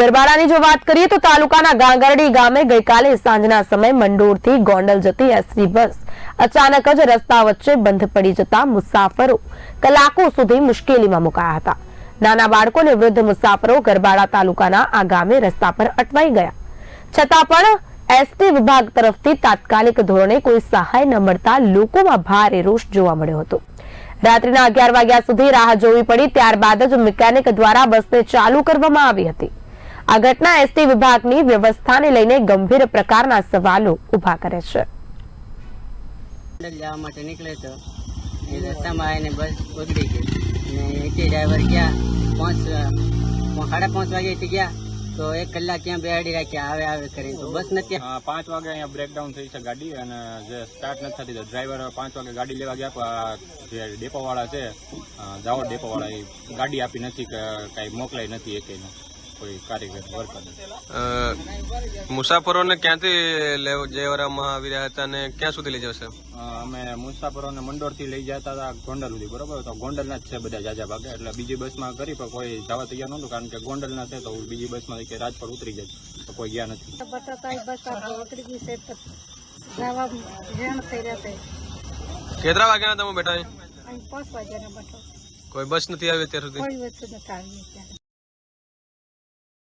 ગરબાડાની જો વાત કરીએ તો તાલુકાના ગાંગરડી ગામે ગઈકાલે સાંજના સમયે મંડોરથી ગોંડલ જતી એસટી બસ અચાનક જ રસ્તા વચ્ચે બંધ પડી જતા મુસાફરો કલાકો સુધી મુશ્કેલીમાં મુકાયા હતા. નાના બાળકો અને વૃદ્ધ મુસાફરો ગરબાડા તાલુકાના આ ગામે રસ્તા પર અટવાઈ ગયા. છતાં પણ એસટી વિભાગ તરફથી તાત્કાલિક ધોરણે કોઈ સહાય ન મળતા લોકોમાં ભારે રોષ જોવા મળ્યો હતો. રાત્રિના અગિયાર વાગ્યા સુધી રાહ જોવી પડી, ત્યારબાદ જ મિકેનિક દ્વારા બસને ચાલુ કરવામાં આવી હતી. આ ઘટના એસટી વિભાગની વ્યવસ્થાને લઈને ગંભીર પ્રકારના સવાલો ઊભા કરે છે. જવા માટે નીકળ્યો તો એ રસ્તામાં આવીને બસ ઉતરી ગઈ. ને એટી ડ્રાઈવર ગયા પાંચ સાડા પાંચ વાગ્યાથી ગયા તો એક કલાક ત્યાં બેહાડી રાખ્યા આવે આવે કરીને. તો બસ નથી પાંચ વાગે અહીંયા બ્રેકડાઉન થઈ છે ગાડી અને જે સ્ટાર્ટ નથી થતી તો ડ્રાઈવર પાંચ વાગે ગાડી લેવા ગયા જે ડેપો વાળા છે જાઓ ડેપો વાળા એ ગાડી આપી નથી કઈ મોકલાઈ નથી એકેયને. કોઈ કારીગર વર્કર અ, મુસાફરોને ક્યાંથી લેવ- જવામાં આવી રહ્યા હતા અને ક્યાં સુધી લઈ જશે? અમે મુસાફરોને મંડોરથી લઈ જતા હતા ગોંડલ સુધી બરોબર? તો ગોંડલના જ છે બધા જાજા ભાગે એટલે બીજી બસમાં કરી પણ કોઈ જવા તૈયાર નહોતું કારણ કે ગોંડલના છે તો બીજી બસમાં કે રાજકોટ ઉતરી જાય તો કોઈ ગયા નથી. કેટલા વાગ્યાના તમે બેઠા કોઈ બસ નથી આવી અત્યાર સુધી?